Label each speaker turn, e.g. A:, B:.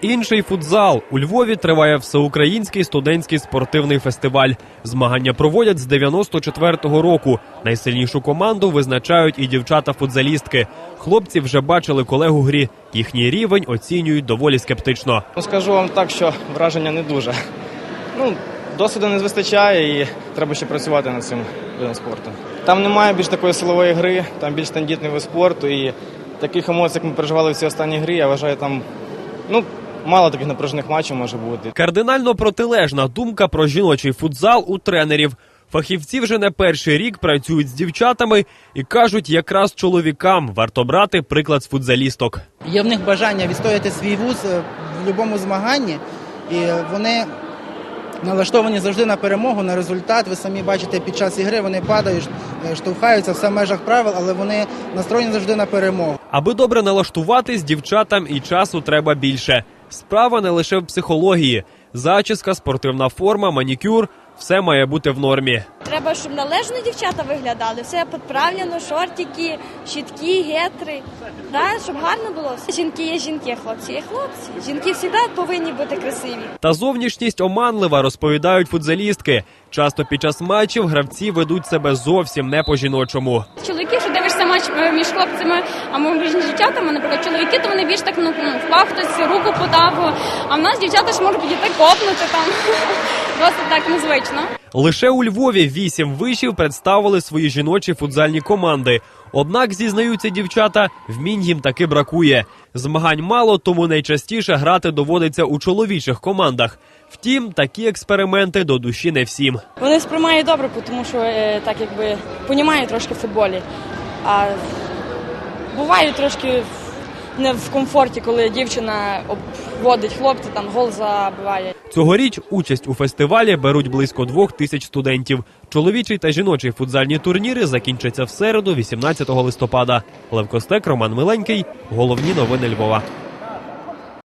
A: Інший футзал у Львові триває всеукраїнський студентський спортивний фестиваль. Змагання проводять з 94-го року. Найсильнішу команду визначають і дівчата-футзалістки. Хлопці вже бачили колегу грі. Їхній рівень оцінюють доволі скептично.
B: Скажу вам так, що враження не дуже. Ну, досвіду не вистачає і треба ще працювати над цим видом спорту. Там немає більш такої силової гри, там більш тендітний вид спорту і таких емоцій, як ми переживали в цій останній грі, я вважаю, там ну, мало таких напружених матчів може бути.
A: Кардинально протилежна думка про жіночий футзал у тренерів. Фахівці вже не перший рік працюють з дівчатами і кажуть, якраз чоловікам варто брати приклад з футзалісток.
C: Є в них бажання відстояти свій вуз е, в будь-якому змаганні, і вони налаштовані завжди на перемогу, на результат. Ви самі бачите, під час ігри вони падають, е, штовхаються все в межах правил, але вони настроєні завжди на перемогу.
A: Аби добре налаштуватись, дівчатам і часу треба більше. Справа не лише в психології. Зачіска, спортивна форма, манікюр все має бути в нормі.
D: Треба, щоб належно дівчата виглядали. Все підправлено, шортики, щітки, гетри. Да, щоб гарно було. Жінки є жінки, хлопці є хлопці. Жінки завжди повинні бути красиві.
A: Та зовнішність оманлива, розповідають футзалістки. Часто під час матчів гравці ведуть себе зовсім не по-жіночому.
E: чоловіки, що дивишся матч е, між хлопцями, а ми між дівчатами, наприклад, чоловіки, то вони більш так ну, ну, впав хтось руку подав. А в нас дівчата ж можуть підійти копнути там. Досить так незвично.
A: Лише у Львові вісім вишів представили свої жіночі футзальні команди. Однак, зізнаються дівчата, вмінь їм таки бракує. Змагань мало, тому найчастіше грати доводиться у чоловічих командах. Втім, такі експерименти до душі не всім.
F: Вони сприймають добре, тому що е, так якби понімають трошки в футболі. А буває трошки не в комфорті, коли дівчина обводить хлопця, там гол забиває.
A: Цьогоріч участь у фестивалі беруть близько двох тисяч студентів. Чоловічий та жіночий футзальні турніри закінчаться в середу, 18 листопада. Левкостек Роман Миленький. Головні новини Львова.